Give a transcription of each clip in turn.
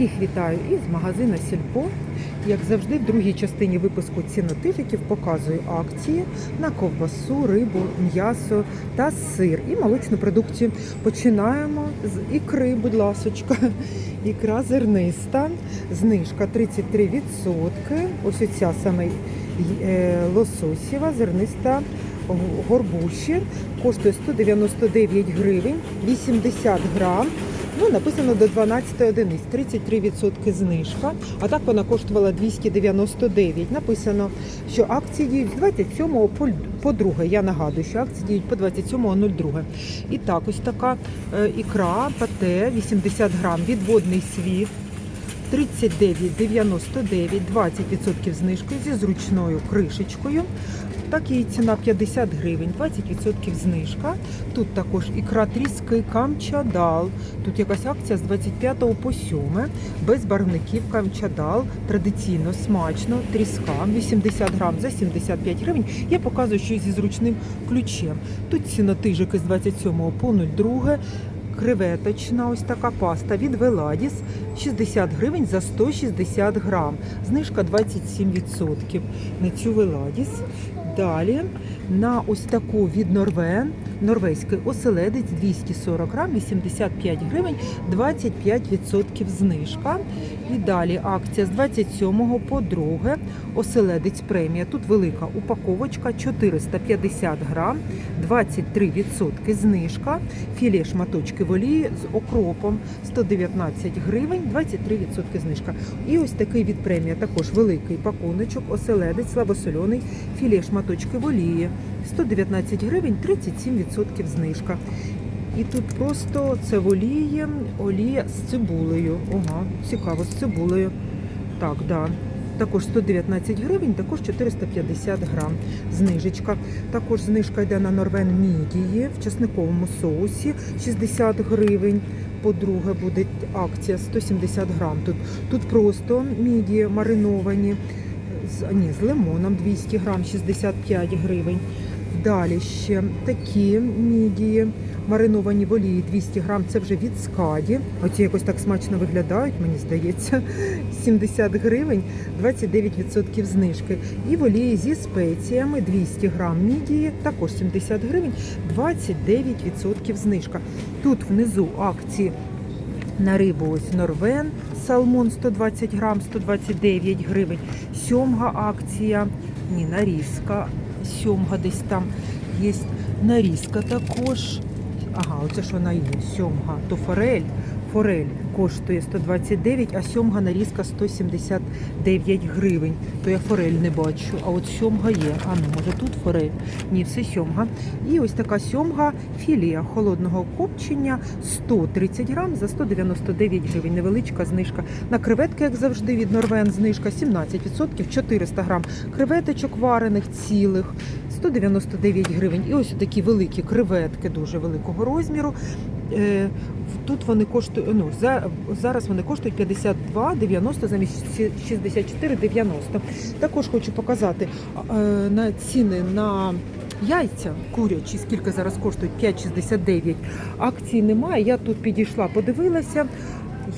Всіх вітаю із магазину Сільпо. Як завжди, в другій частині випуску цінотижиків показую акції на ковбасу, рибу, м'ясо та сир і молочну продукцію. Починаємо з ікри, будь ласочка. Ікра зерниста, знижка 33%. Ось оця саме е, лососєва, зерниста горбуші. Коштує 199 гривень, 80 грам. Ну, написано до 12 одиниць, 33% знижка. А так вона коштувала 299. Написано, що акції діють з 27 по, по 2. Я нагадую, що акції діють по 27.02. І так, ось така е, ікра, пате, 80 грам, відводний світ. 39,99, 20% знижкою зі зручною кришечкою. Так і ціна 50 гривень, 20% знижка. Тут також ікра тріски камчадал. Тут якась акція з 25 по 7. Без барвників камчадал. Традиційно смачно, тріска 80 грам за 75 гривень. Я показую, що зі зручним ключем. Тут ціна тижики з 27 по 02. Креветочна ось така паста від Веладіс 60 гривень за 160 грам. Знижка 27% на цю Веладіс. Далі на ось таку від Норвен, норвезький оселедець 240 грам, 85 гривень, 25% знижка. І далі акція з 27 по 2. Оселедець премія. Тут велика упаковочка 450 грам, 23% знижка. Філе шматочки в олії з окропом 119 гривень, 23% знижка. І ось такий від премія також великий пакуночок, оселедець слабосольоний, філе шматочки в олії 119 гривень, 37% знижка. І тут просто це в олії, олія з цибулею. Ага, цікаво, з цибулею. Так, да. Також 119 гривень, також 450 грам. Знижечка. Також знижка йде на Норвен мідії в часниковому соусі 60 гривень. По-друге, буде акція 170 грам. Тут, тут просто мідії мариновані з, ні, з лимоном 200 грам, 65 гривень. Далі ще такі мідії мариновані в олії 200 грам. Це вже від скаді. Оці якось так смачно виглядають, мені здається. 70 гривень, 29% знижки. І в олії зі спеціями 200 грам мідії, також 70 гривень, 29% знижка. Тут внизу акції на рибу ось Норвен, салмон 120 грам, 129 гривень. Сьомга акція, ні, нарізка, сьомга десь там є нарізка також. Ага, оце ж вона є, сьомга, то форель. Форель коштує 129, а сьомга нарізка 179 гривень. То я форель не бачу, а от сьомга є. А ну, може тут форель? Ні, все сьомга. І ось така сьомга філія холодного копчення 130 грам за 199 гривень. Невеличка знижка. На креветки, як завжди, від Норвен знижка 17%, 400 грам креветочок варених цілих. 199 гривень. І ось такі великі креветки дуже великого розміру. Е, Тут вони коштують, ну, за, зараз вони коштують 52,90 замість 64,90. Також хочу показати е, на ціни на яйця курячі, скільки зараз коштують 5,69. Акції немає. Я тут підійшла, подивилася.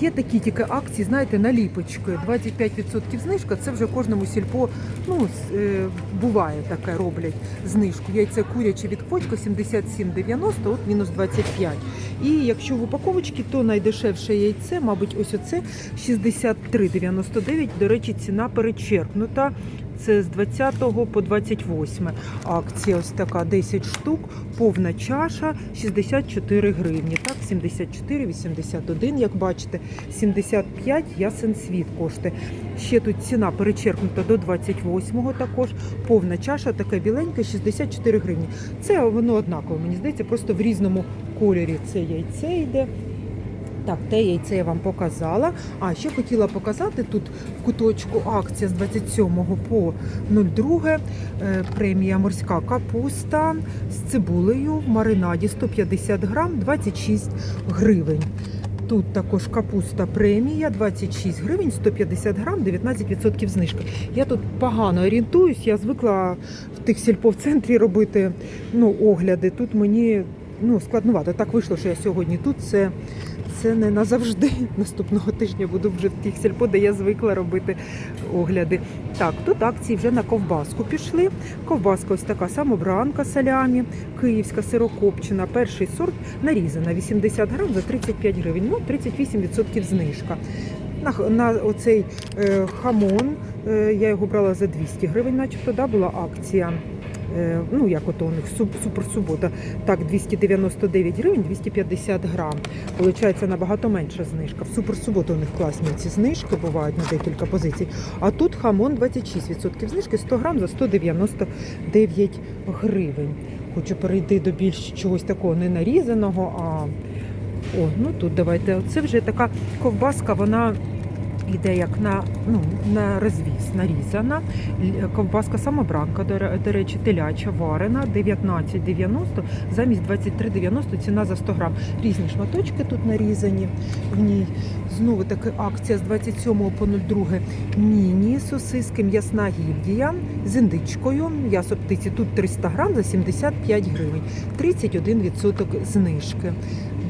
Є такі тільки акції, знаєте, наліпочки. 25% знижка. Це вже кожному сільпо ну, е, буває таке, роблять знижку. Яйце куряче від Подько 77,90, от мінус 25. І якщо в упаковочці, то найдешевше яйце, мабуть, ось оце 63,99. До речі, ціна перечеркнута. Це з 20 по 28 акція. Ось така 10 штук, повна чаша 64 гривні. Так, 74, 81, як бачите, 75 ясен світ коштує. Ще тут ціна перечеркнута до 28-го також. Повна чаша, така біленька, 64 гривні. Це воно однаково, мені здається, просто в різному кольорі це яйце йде. Так, те яйце я вам показала. А ще хотіла показати тут в куточку акція з 27 по 02 е, премія морська капуста з цибулею в маринаді 150 грам 26 гривень. Тут також капуста премія 26 гривень, 150 грам, 19% знижки. Я тут погано орієнтуюсь, я звикла в тих сільпо в центрі робити ну, огляди. Тут мені ну, складнувато. Так вийшло, що я сьогодні тут. Це це не назавжди. Наступного тижня буду вже в тих сільпо, де я звикла робити огляди. Так, тут акції вже на ковбаску пішли. Ковбаска ось така самобранка салямі, київська сирокопчена, перший сорт нарізана 80 грам за 35 гривень. Ну, 38% знижка. На, на оцей е, хамон, е, я його брала за 200 гривень, начебто, да, була акція. Е, ну, як ото у них суперсубота. Так, 299 гривень, 250 грам. Получається набагато менша знижка. В суперсуботу у них класні ці знижки бувають на декілька позицій. А тут хамон 26% знижки, 100 грам за 199 гривень. Хочу перейти до більш чогось такого не нарізаного, а о, ну тут давайте. Це вже така ковбаска, вона йде як на, ну, на розвіз, нарізана. Ковбаска самобранка, до речі, теляча варена, 19,90 замість 23,90 ціна за 100 грам. Різні шматочки тут нарізані в ній. Знову таки акція з 27 по 02 міні сосиски, м'ясна гільдія з індичкою, м'ясо птиці. Тут 300 грам за 75 гривень, 31% знижки.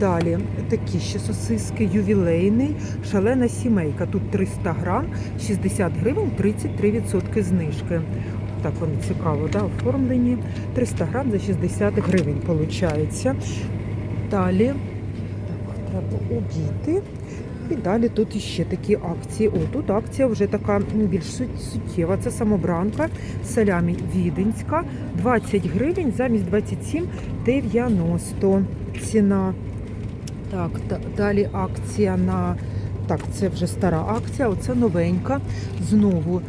Далі такі ще сосиски, ювілейний, шалена сімейка. Тут 300 грам, 60 гривень, 33% знижки. Так вони цікаво, да, оформлені. 300 грам за 60 гривень, виходить. Далі так, треба обійти. І далі тут іще такі акції. О, тут акція вже така більш суттєва. Це самобранка, салямі віденська, 20 гривень замість 27,90 ціна. Так, та- далі акція на. Так, це вже стара акція, оце новенька. Знову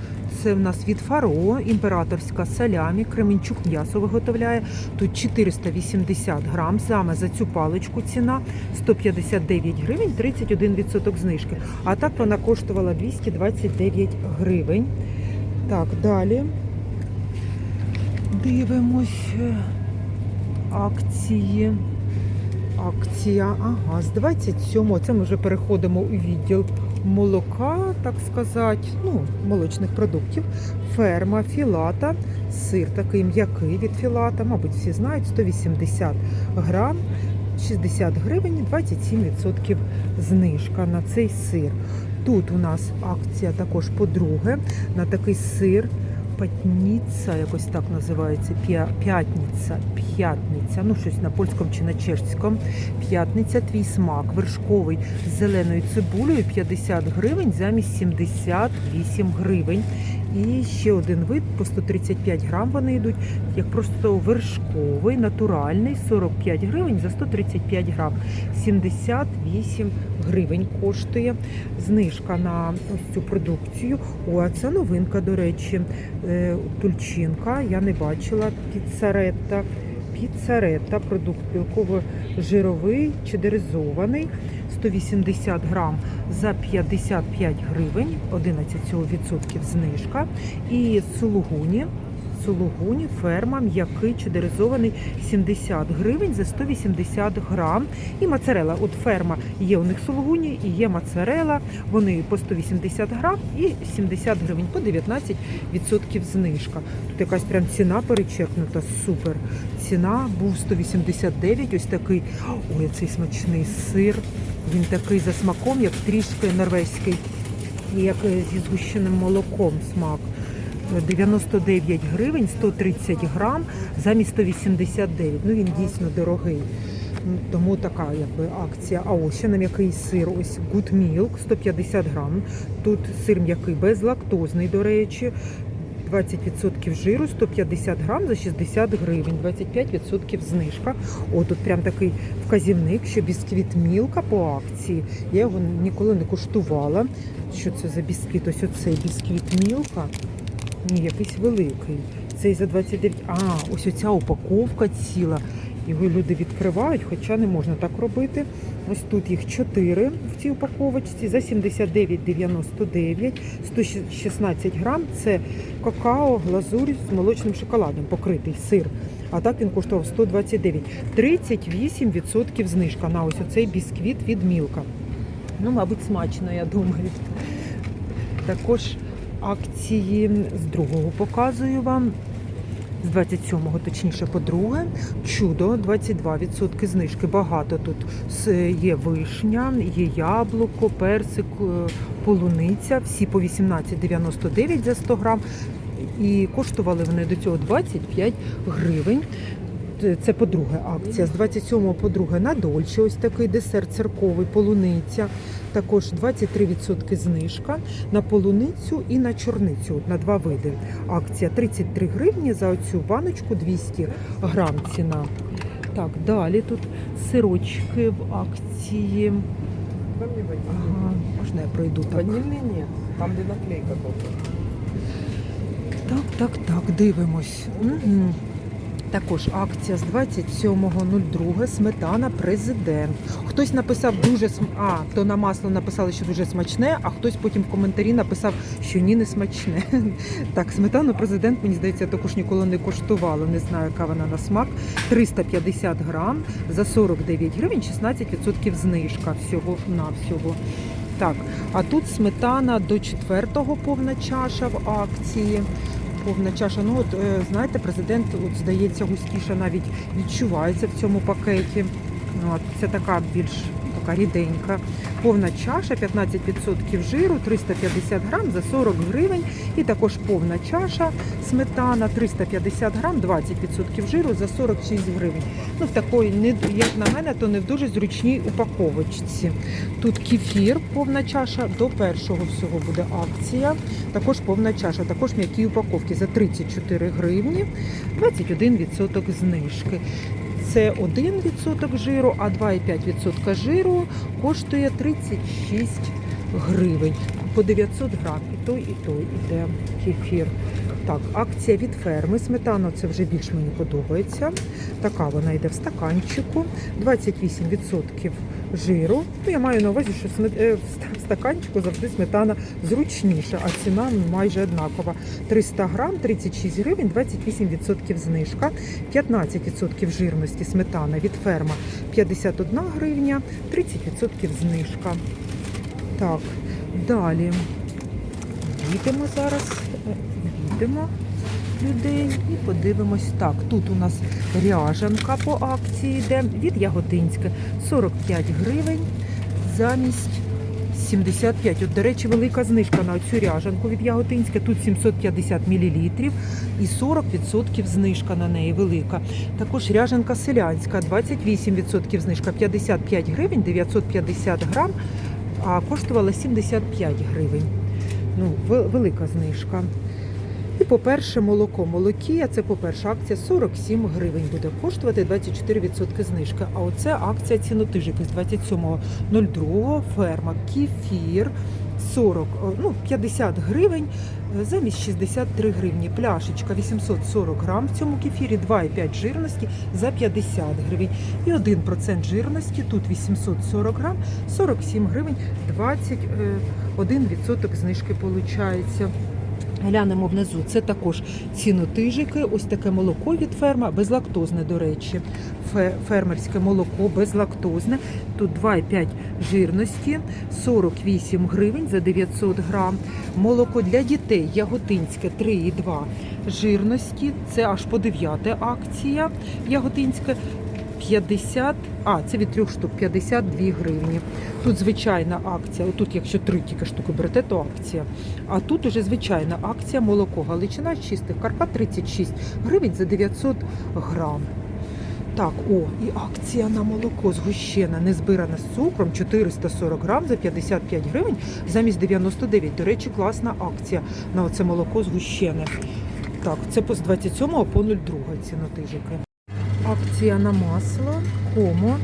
це в нас від Фаро, імператорська салямі, Кременчук м'ясо виготовляє. Тут 480 грам. Саме за цю паличку ціна 159 гривень, 31% знижки. А так вона коштувала 229 гривень. Так, далі дивимось е, акції. Акція, ага, з 27-го, це ми вже переходимо у відділ молока, так сказати, ну, молочних продуктів. Ферма, філата, сир такий м'який від філата, мабуть, всі знають, 180 грам, 60 гривень, 27% знижка на цей сир. Тут у нас акція також по-друге, на такий сир Патніця, якось так називається, п'ятниця, п'ятниця, ну щось на польському чи на чешському. П'ятниця, твій смак, вершковий з зеленою цибулею 50 гривень замість 78 гривень. І ще один вид по 135 грам вони йдуть, як просто вершковий, натуральний, 45 гривень за 135 грам. 78 гривень коштує знижка на ось цю продукцію. О, а це новинка, до речі, Е, тульчинка. Я не бачила піцаретта. Піцаретта, продукт білково-жировий, чедеризований, 180 грам за 55 гривень, 11% знижка. І сулугуні, сулугуні, ферма, м'який, чедеризований, 70 гривень за 180 грам. І моцарела. От ферма є у них сулугуні і є моцарела. Вони по 180 грам і 70 гривень, по 19% знижка. Тут якась прям ціна перечеркнута, супер. Ціна був 189, ось такий. Ой, цей смачний сир. Він такий за смаком, як трішки норвезький, як е, зі згущеним молоком смак. 99 гривень, 130 грам замість 189. Ну він дійсно дорогий. Ну, Тому така якби акція. А ось ще на м'який сир. Ось Good Milk, 150 грам. Тут сир м'який безлактозний, до речі. 20% жиру, 150 грам за 60 гривень, 25% знижка. О, тут прям такий вказівник, що бісквіт Мілка по акції. Я його ніколи не куштувала. Що це за бісквіт? Ось оцей бісквіт Мілка. Ні, якийсь великий. Цей за 29. А, ось оця упаковка ціла. Його люди відкривають, хоча не можна так робити. Ось тут їх 4 в цій упаковочці за 79,99, 116 грам. Це какао, глазурь з молочним шоколадом, покритий сир. А так він коштував 129. 38% знижка на ось оцей бісквіт від Мілка. Ну, мабуть, смачно, я думаю. Також акції з другого показую вам. з 27-го, точніше, по друге. Чудо 22% знижки. Багато тут є вишня, є яблуко, персик, е, полуниця. Всі по 18,99 за 100 грам. І коштували вони до цього 25 гривень. Це- Це по-друге акція. З 27 по друге на Дольче, ось такий десерт церковий, полуниця. Також 23% знижка на полуницю і на чорницю. На два види. Акція 33 гривні за оцю баночку 200 грам ціна. Так, далі тут сирочки в акції. Ага, можна я пройду так? Ванильный нет. Там, где наклейка только. Так, так, так, дивимось. Мгм. Також акція з 27.02. Сметана президент. Хтось написав дуже см... А, то на масло написали, що дуже смачне, а хтось потім в коментарі написав, що ні, не смачне. Так, сметану президент, мені здається, також ніколи не коштувала. Не знаю, яка вона на смак. 350 грам за 49 гривень, 16% знижка всього на всього. Так, а тут сметана до 4-го повна чаша в акції. Повна чаша. Ну от е, знаєте, президент, от здається, густіше навіть відчувається в цьому пакеті. Ну, от, це така більш така ріденька. Повна чаша, 15% жиру, 350 грам за 40 гривень. І також повна чаша сметана, 350 грам, 20% жиру за 46 гривень. Ну, в такої, як на мене, то не в дуже зручній упаковочці. Тут кефір, повна чаша, до першого всього буде акція. Також повна чаша, також м'які упаковки за 34 гривні, 21% знижки. Це 1% жиру, а 2,5% жиру коштує 36 гривень. По 900 грам. І той, і той іде кефір. Так, акція від ферми. Сметана це вже більш мені подобається. Така вона йде в стаканчику. 28% жиру. Ну, я маю на увазі, що е, в стаканчику завжди сметана зручніша, а ціна майже однакова. 300 грам, 36 гривень, 28% знижка, 15% жирності сметана від ферма 51 гривня, 30% знижка. Так, далі їдемо зараз, е, їдемо людей і подивимось. Так, тут у нас ряжанка по акції йде від Яготинська 45 гривень замість 75. От, до речі, велика знижка на цю ряжанку від Яготинська. Тут 750 мл і 40% знижка на неї велика. Також ряжанка селянська 28% знижка 55 гривень, 950 грам, а коштувала 75 гривень. Ну, велика знижка. І по-перше, молоко молокія, це по-перше, акція 47 гривень буде коштувати 24% знижка. А оце акція цінотижики з 27.02 ферма кефір 40, о, ну, 50 гривень е, замість 63 гривні. Пляшечка 840 грам в цьому кефірі, 2,5 жирності за 50 гривень. І 1% жирності, тут 840 грам, 47 гривень, 21% знижки виходить. Глянемо внизу. Це також цінотижики. Ось таке молоко від ферма, безлактозне, до речі. Фермерське молоко безлактозне. Тут 2,5 жирності, 48 гривень за 900 грам. Молоко для дітей яготинське 3,2 жирності. Це аж по 9 акція яготинське. 50, а це від трьох штук 52 гривні. Тут звичайна акція. Отут, якщо три тільки штуки берете, то акція. А тут уже звичайна акція молоко Галичина чистих Карпат 36 гривень за 900 грам. Так, о, і акція на молоко згущене, не збиране з цукром 440 грам за 55 гривень замість 99. До речі, класна акція на оце молоко згущене. Так, це по з 27 по 02 цінотижики. Акція на масло, комо,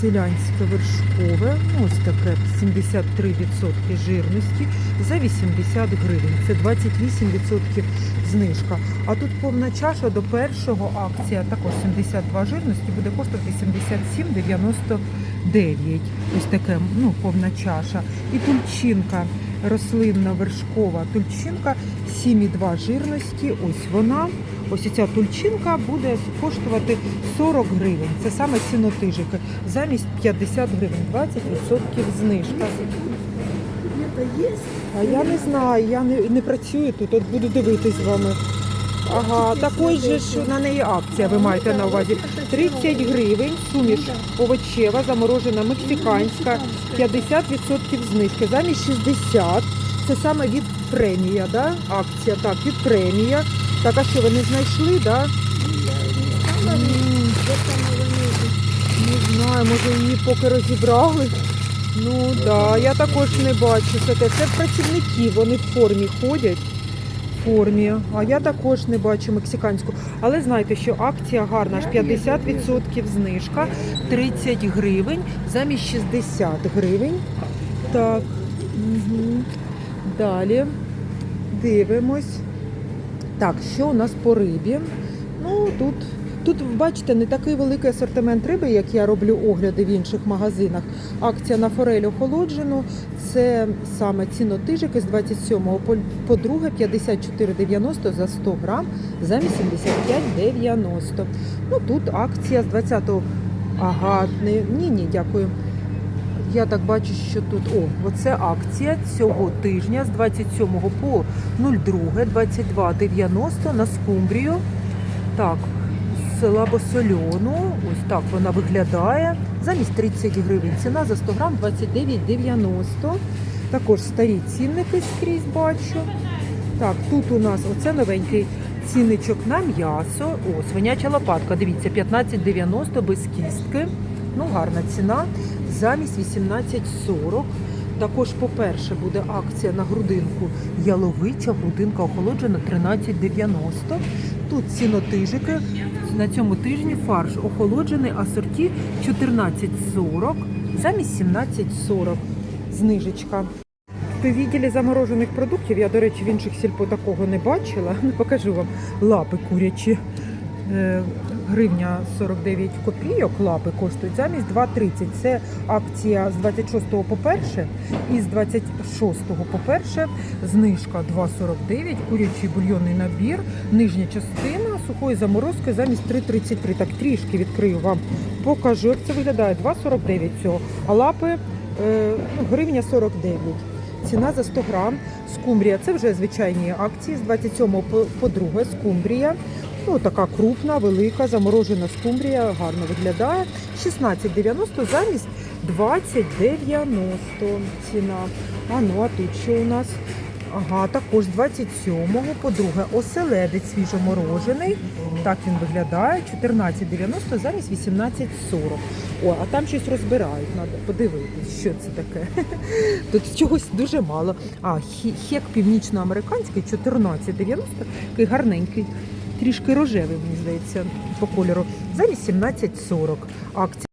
селянське вершкове, ну, ось таке 73% жирності за 80 гривень. Це 28% знижка. А тут повна чаша до першого акція, також 72 жирності, буде коштувати 77,99. Ось таке, ну, повна чаша. І тульчинка рослинна вершкова тульчинка 7,2 жирності. Ось вона. Ось ця тульчинка буде коштувати 40 гривень. Це саме цінотижики. Замість 50 гривень, 20% знижка. А я не знаю, я не, не працюю тут, от буду дивитись з вами. Ага, також же ж на неї акція, ви маєте на увазі. 30 гривень, суміш овочева, заморожена мексиканська, 50% знижки, замість 60. Це саме від премія, да? акція, так, від премія. Так, а що, ви не знайшли, да? Не знаю, може її поки розібрали. Ну так, да, я також не бачу. Це, те. це працівники, вони в формі ходять. В формі. А я також не бачу мексиканську. Але знаєте, що акція гарна, аж 50% знижка, 30 гривень замість 60 гривень. Так. Угу. Далі дивимось. Так, що у нас по рибі? Ну, тут, тут, бачите, не такий великий асортимент риби, як я роблю огляди в інших магазинах. Акція на форель охолоджену. Це саме цінотижики з 27 по, по 2 54,90 за 100 грам замість 75,90. Ну тут акція з 20-го. Ага, не, ні, ні, дякую. Я так бачу, що тут о, оце акція цього тижня з 27 по 02, 22,90 на скумбрію. Так, з села Босольону. Ось так вона виглядає. Замість 30 гривень. Ціна за 100 грам 29,90. Також старі цінники скрізь бачу. Так, тут у нас оце новенький цінничок на м'ясо. О, свиняча лопатка. Дивіться, 15,90 без кістки. Ну, гарна ціна. Замість 18,40. Також, по-перше, буде акція на грудинку яловича, грудинка охолоджена 13,90. Тут цінотижики. На цьому тижні фарш охолоджений асорті 14,40 замість 17,40. Знижечка. В відділі заморожених продуктів, я, до речі, в інших сільпо такого не бачила. Покажу вам лапи курячі. Гривня 49 копійок лапи коштують замість 2,30. Це акція з 26 по перше і з 26 по перше знижка 2,49, курячий бульйонний набір, нижня частина сухої заморозки замість 3,33. Так трішки відкрию вам, покажу, як це виглядає. 2,49 цього, а лапи е, ну, гривня 49. Ціна за 100 грам. Скумбрія це вже звичайні акції з 27 по, по 2 скумбрія. Ну, така крупна, велика, заморожена скумбрія, гарно виглядає. 16,90 замість 20,90 ціна. А ну, а тут що у нас? Ага, також з 27 по 2 оселедець свіжоморожений. Так він виглядає. 14,90 замість 18,40. О, а там щось розбирають, треба подивитись, що це таке. Тут чогось дуже мало. А, хек північноамериканський 14,90, такий гарненький. Трішки рожевий, мені здається, по кольору. Зараз 17,40 акція.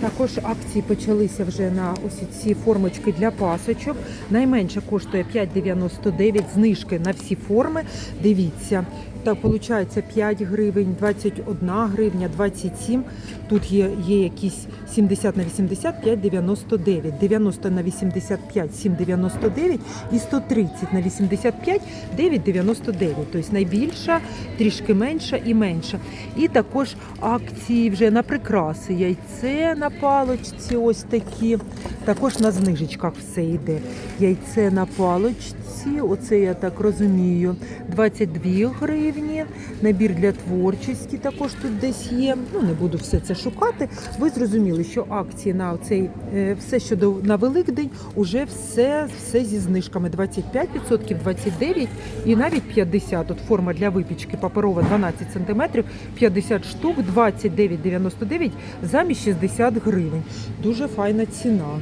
Також акції почалися вже на ось ці формочки для пасочок. Найменше коштує 5,99 знижки на всі форми. Дивіться, так виходить 5 гривень, 21 гривня, 27. Тут є, є якісь 70 на 80, 5,99, 90 на 85, 7,99 і 130 на 85, 9,99. Тобто найбільша, трішки менша і менша. І також акції вже на прикраси. Яйце на палочці, ось такі. Також на знижечках все йде. Яйце на палочці, оце я так розумію, 22 гривні. Набір для творчості також тут десь є. Ну, не буду все це шукати. Ви зрозуміли, що акції на цей все, що на Великдень, уже все, все зі знижками 25%, 29% і навіть 50%. От форма для випічки паперова 12 см, 50 штук, 29,99 замість 60 гривень. Дуже файна ціна.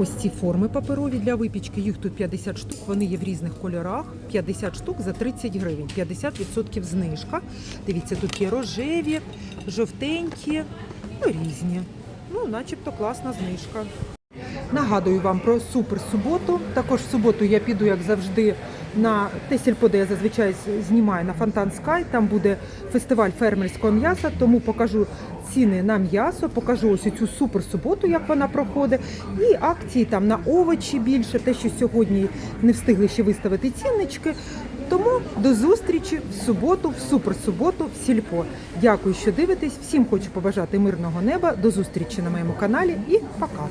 Ось ці форми паперові для випічки, їх тут 50 штук, вони є в різних кольорах. 50 штук за 30 гривень, 50% знижка. Дивіться, тут є рожеві, жовтенькі, ну різні. Ну, начебто класна знижка. Нагадую вам про супер суботу. Також в суботу я піду, як завжди, на те сільпо, де я зазвичай знімаю на Фонтан Скай. Там буде фестиваль фермерського м'яса, тому покажу ціни на м'ясо, покажу ось цю супер суботу, як вона проходить, і акції там на овочі більше, те, що сьогодні не встигли ще виставити ціннички. Тому до зустрічі в суботу, в супер суботу, в сільпо. Дякую, що дивитесь. Всім хочу побажати мирного неба. До зустрічі на моєму каналі і пока.